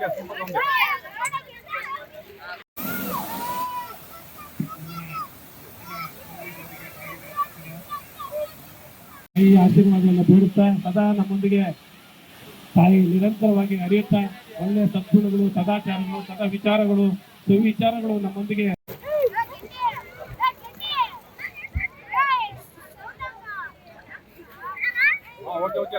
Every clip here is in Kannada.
ಈ ಆಶೀರ್ವಾದವನ್ನು ಬೇಡುತ್ತಾ ಸದಾ ನಮ್ಮೊಂದಿಗೆ ತಾಯಿ ನಿರಂತರವಾಗಿ ಅರಿಯುತ್ತಾ ಒಳ್ಳೆಯ ಸದ್ಗುಣಗಳು ಸದಾಚಾರಗಳು ಸದಾ ವಿಚಾರಗಳು ಸುವಿಚಾರಗಳು ನಮ್ಮೊಂದಿಗೆ ಓಕೆ ಓಕೆ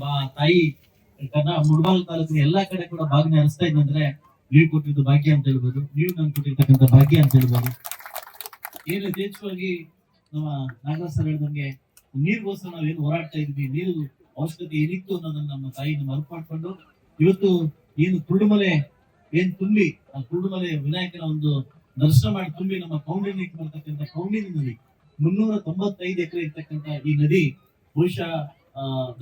ಬಾ- ತಾಯಿ ಮುಳಬಾಲ್ ತಾಲೂಕಿನ ಎಲ್ಲಾ ಕಡೆ ಕೂಡ ಭಾಗನೆ ಹರಿಸ್ತಾ ಇದ್ದಂದ್ರೆ ನೀವು ಕೊಟ್ಟಿದ್ದು ಭಾಗ್ಯ ಅಂತ ಹೇಳ್ಬೋದು, ನೀವು ನಾನು ಕೊಟ್ಟಿರ್ತಕ್ಕಂಥ ಭಾಗ್ಯ ಅಂತ ಹೇಳ್ಬೋದು. ಏನು ಯಥೇಚ್ಛವಾಗಿ ನಮ್ಮ ನಾಗರಾಜ್ ಸರ್ ಹೇಳ್ದಂಗೆ, ನೀರಿಗೋಸ್ಕರ ನಾವೇನು ಹೋರಾಡ್ತಾ ಇದ್ವಿ, ನೀರು ಅವಶ್ಯಕತೆ ಏನಿತ್ತು ಅನ್ನೋದನ್ನ ನಮ್ಮ ತಾಯಿ ನಮ್ಮ ಅರ್ಥ ಮಾಡ್ಕೊಂಡು ಇವತ್ತು ಏನು ಕುರುಡುಮಲೆ ಏನ್ ತುಂಬಿ, ಆ ಕುರುಡುಮಲೆ ವಿನಾಯಕನ ಒಂದು ದರ್ಶನ ಮಾಡಿ ತುಂಬಿ ನಮ್ಮ ಕೌಂಡಿನಿಕ್ ಬರ್ತಕ್ಕಂಥ ಕೌಂಡಿನ ನದಿ ಮುನ್ನೂರ ತೊಂಬತ್ತೈದು ಎಕರೆ ಇರ್ತಕ್ಕಂಥ ಈ ನದಿ ಬಹುಶಃ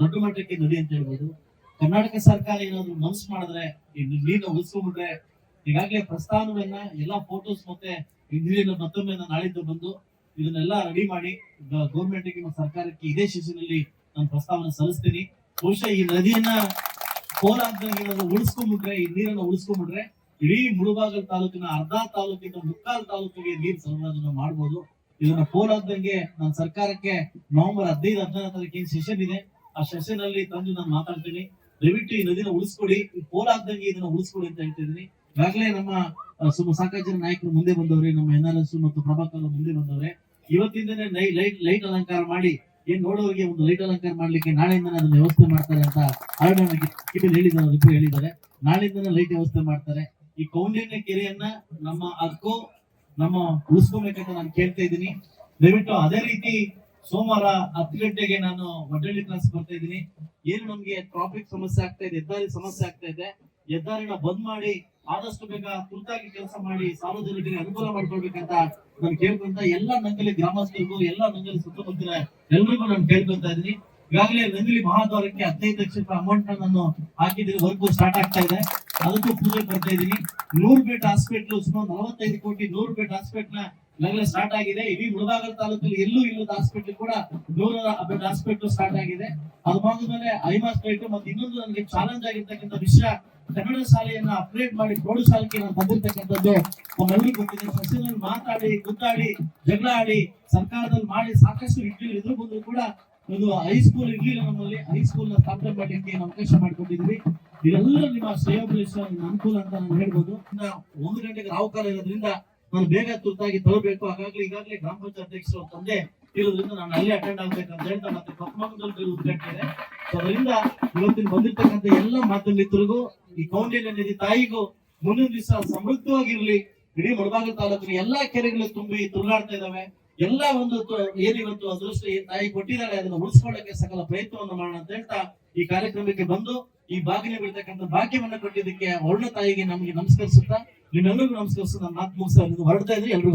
ದೊಡ್ಡ ಮಟ್ಟಕ್ಕೆ ನದಿ ಅಂತ ಹೇಳ್ಬೋದು. ಕರ್ನಾಟಕ ಸರ್ಕಾರ ಏನಾದ್ರು ಮನಸ್ಸು ಮಾಡಿದ್ರೆ, ಈ ನೀರನ್ನ ಉಳಿಸ್ಕೊಂಡ್ಬಿಟ್ರೆ, ಈಗಾಗಲೇ ಪ್ರಸ್ತಾವನೆಯನ್ನ ಎಲ್ಲಾ ಫೋಟೋಸ್ ಮತ್ತೆ ನೀರಿನ ಮತ್ತೊಮ್ಮೆ ನಾಳಿದ್ದು ಬಂದು ಇದನ್ನೆಲ್ಲ ರೆಡಿ ಮಾಡಿ ಗೌರ್ಮೆಂಟ್ಗೆ ಮತ್ತು ಸರ್ಕಾರಕ್ಕೆ ಇದೇ ಶಿಶುನಲ್ಲಿ ನಾನು ಪ್ರಸ್ತಾವನೆ ಸಲ್ಲಿಸ್ತೀನಿ. ಬಹುಶಃ ಈ ನದಿಯನ್ನ ಕೋಲಾರದಲ್ಲಿ ಉಳಿಸ್ಕೊಂಡ್ಬಿಟ್ರೆ, ಈ ನೀರನ್ನ ಉಳಿಸ್ಕೊಂಡ್ಬಿಟ್ರೆ, ಇಡೀ ಮುಳುಬಾಗಲ್ ತಾಲೂಕಿನ ಅರ್ಧ ತಾಲೂಕಿನ ಮುಕ್ಕಾಲ್ ತಾಲೂಕಿಗೆ ನೀರು ಸರಬರಾಜನ್ನ ಮಾಡ್ಬೋದು. ಇದನ್ನ ಪೋಲ್ ಆದಂಗೆ ನನ್ನ ಸರ್ಕಾರಕ್ಕೆ ನವೆಂಬರ್ ಹದಿನೈದು ಹದಿನಾರು ತಾರೀಕಿನ ಸೆಷನ್ ಇದೆ. ಆ ಸೆಷನ್ ಅಲ್ಲಿ ತಂದು ನಾನು ಮಾತಾಡ್ತೀನಿ. ದಯವಿಟ್ಟು ಈ ನದಿನ ಉಳಿಸ್ಕೊಡಿ. ಈ ಪೋಲಾಗ್ದಂಗೆ ಇದನ್ನ ಉಳಿಸ್ಕೊಡಿ ಅಂತ ಹೇಳ್ತಿದ್ದೀನಿ ಈಗಾಗಲೇ ನಮ್ಮ ಸುಮ್ಮ ಸುಮ ಸಾಕಷ್ಟು ನಾಯಕರು ಮುಂದೆ ಬಂದವ್ರೆ, ನಮ್ಮ ಎನ್ ಆರ್ ಎಸ್ ಮತ್ತು ಪ್ರಭಾಕರ್ ಮುಂದೆ ಬಂದವ್ರೆ. ಇವತ್ತಿಂದನೇ ಲೈಟ್ ಲೈಟ್ ಅಲಂಕಾರ ಮಾಡಿ, ಏನ್ ನೋಡೋರಿಗೆ ಒಂದು ಲೈಟ್ ಅಲಂಕಾರ ಮಾಡ್ಲಿಕ್ಕೆ ನಾಳೆಯಿಂದ ಅದನ್ನ ವ್ಯವಸ್ಥೆ ಮಾಡ್ತಾರೆ ಅಂತ ಆರ್ಡರ್ ಹೇಳಿದ್ದಾರೆ ಹೇಳಿದ್ದಾರೆ. ನಾಳೆಯಿಂದನೇ ಲೈಟ್ ವ್ಯವಸ್ಥೆ ಮಾಡ್ತಾರೆ. ಈ ಕೌಂಡಿನ್ಯ ಕೆರೆಯನ್ನ ನಮ್ಮ ಅದಕ್ಕೂ ನಮ್ಮ ಉಳಿಸ್ಕೋಬೇಕಂತ ನಾನು ಕೇಳ್ತಾ ಇದ್ದೀನಿ. ದಯವಿಟ್ಟು ಅದೇ ರೀತಿ ಸೋಮವಾರ ಹತ್ತು ಗಂಟೆಗೆ ನಾನು ವಡ್ಡಳ್ಳಿ ಕ್ಲಾಸ್ ಬರ್ತಾ ಇದ್ದೀನಿ. ಏನು ನಮ್ಗೆ ಟ್ರಾಫಿಕ್ ಸಮಸ್ಯೆ ಆಗ್ತಾ ಇದೆ, ಹೆದ್ದಾರಿ ಸಮಸ್ಯೆ ಆಗ್ತಾ ಇದೆ, ಹೆದ್ದಾರಿನ ಬಂದ್ ಮಾಡಿ ಆದಷ್ಟು ಬೇಗ ತುರ್ತಾಗಿ ಕೆಲಸ ಮಾಡಿ ಸಾರ್ವಜನಿಕರಿಗೆ ಅನುಕೂಲ ಮಾಡ್ಕೊಳ್ಬೇಕಂತ ನಾನು ಕೇಳ್ಕೊಂತ ಎಲ್ಲ ನಂಗಲಿ ಗ್ರಾಮಸ್ಥರಿಗೂ, ಎಲ್ಲ ನಂಗಲಿ ಸುತ್ತಮುತ್ತಲ ಎಲ್ರಿಗೂ ನಾನು ಕೇಳ್ಕೊಂತ ಇದ್ದೀನಿ. ಈಗಾಗಲೇ ನಂಗಲಿ ಮಹಾದ್ವಾರಕ್ಕೆ ಹದಿನೈದು ಲಕ್ಷ ರೂಪಾಯಿ ಅಮೌಂಟ್ ನಾನು ಹಾಕಿದ್ದೀನಿ ವರ್ಕ್ ಸ್ಟಾರ್ಟ್ ಆಗ್ತಾ ಇದೆ. ಅದಕ್ಕೂ ಪೂಜೆ ಕೊಡ್ತಾ ಇದ್ದೀನಿ. ನೂರು ಬೆಡ್ ಹಾಸ್ಪಿಟ್ಲ್ ಸುಮಾರು ನಲವತ್ತೈದು ಕೋಟಿ ನೂರು ಬೆಡ್ ಹಾಸ್ಪಿಟ್ಲ್ ಈಗಾಗಲೇ ಸ್ಟಾರ್ಟ್ ಆಗಿದೆ. ಇಡೀ ಮುಳಬಾಗಲ್ ತಾಲೂಕಲ್ಲಿ ಎಲ್ಲೂ ಇಲ್ಲದ ಹಾಸ್ಪಿಟಲ್ ಕೂಡ ನೂರ ಬೆಡ್ ಹಾಸ್ಪಿಟಲ್ ಸ್ಟಾರ್ಟ್ ಆಗಿದೆ. ಅದು ಭಾಗದಲ್ಲಿ ಐಮಾಸ್ ಲೈಟ್ ಮತ್ತೆ ಇನ್ನೊಂದು ನನಗೆ ಚಾಲೆಂಜ್ ಆಗಿರ್ತಕ್ಕಂಥ ವಿಷಯ, ಕನ್ನಡ ಶಾಲೆಯನ್ನ ಅಪ್ಗ್ರೇಡ್ ಮಾಡಿ ಪ್ರೌಢಶಾಲೆಗೆ ನಾನು ಬಂದಿರ್ತಕ್ಕಂಥದ್ದು ನಮ್ಮೆಲ್ಲರಿಗೂ ಗೊತ್ತಿದೆ. ಸಸ್ಯದಲ್ಲಿ ಮಾತಾಡಿ, ಗುದ್ದಾಡಿ, ಜಗಳ ಆಡಿ, ಸರ್ಕಾರದಲ್ಲಿ ಮಾಡಿ ಸಾಕಷ್ಟು ವಿದ್ಯೆ ಎದುರು ಬಂದ್ರು ಕೂಡ ಒಂದು ಹೈಸ್ಕೂಲ್ ಇರಲಿಲ್ಲ ನಮ್ಮಲ್ಲಿ ಹೈಸ್ಕೂಲ್ನ ಸ್ಥಾಪನೆ ಮಾಡಲಿಕ್ಕೆ ಅವಕಾಶ ಮಾಡ್ಕೊಂಡಿದ್ವಿ ಇದೆಲ್ಲ ನಿಮ್ಮ ಶ್ರೇಯೋಪದೇಶ ಅನುಕೂಲ ಅಂತ ನಾನು ಹೇಳ್ಬೋದು. ಒಂದು ಗಂಟೆಗೆ ರಾವು ಕಾಲ ಇರೋದ್ರಿಂದ ನಾನು ಬೇಗ ತುರ್ತಾಗಿ ತರಬೇಕು ಹಾಗಾಗ್ಲಿ, ಈಗಾಗಲೇ ಗ್ರಾಮ ಪಂಚಾಯತ್ ಅಧ್ಯಕ್ಷರು ತಂದೆ ಇರೋದ್ರಿಂದ ನಾನು ಅಲ್ಲಿ ಅಟೆಂಡ್ ಆಗ್ಬೇಕಂತ ಹೇಳ್ತಾ ಮತ್ತೆ ಕಪ್ಪಮಂಗಲದಲ್ಲಿ ಉದ್ಘಾಟನೆ ಅದರಿಂದ ಇವತ್ತಿನ ಬಂದಿರ್ತಕ್ಕಂಥ ಎಲ್ಲ ಮಾತು ಮಿತ್ರರಿಗೂ, ಈ ಕೌಂಡಿನ್ಯ ನಿಧಿ ತಾಯಿಗೂ ಮುಂದಿನ ದಿವಸ ಸಮೃದ್ಧವಾಗಿರ್ಲಿ. ಇಡೀ ಮುಳಬಾಗಿಲು ತಾಲೂಕಿನ ಎಲ್ಲಾ ಕೆರೆಗಳು ತುಂಬಿ ತುಳಾಡ್ತಾ ಇದಾವೆ. ಎಲ್ಲ ಒಂದು ಏನಿವತ್ತು ಅದೃಷ್ಟ ತಾಯಿ ಕೊಟ್ಟಿದ್ದಾಳೆ, ಅದನ್ನ ಉಳಿಸ್ಕೊಳ್ಳಕ್ಕೆ ಸಕಲ ಪ್ರಯತ್ನವನ್ನು ಮಾಡೋಣ ಅಂತ ಹೇಳ್ತಾ ಈ ಕಾರ್ಯಕ್ರಮಕ್ಕೆ ಬಂದು ಈ ಬಾಗಿನ ಬಿಡ್ತಕ್ಕಂಥ ಭಾಗ್ಯವನ್ನ ಕೊಟ್ಟಿದ್ದಕ್ಕೆ ಒಳ್ಳೆ ತಾಯಿಗೆ ನಮಗೆ ನಮಸ್ಕರಿಸುತ್ತಾ ನಿಮ್ಮೆಲ್ಲರಿಗೂ ನಮಸ್ಕರಿಸುತ್ತಾ ಮಾತು ಸಾವಿರ ಹೊರಡ್ತಾ ಇದ್ರೆ, ಎಲ್ರಿಗೂ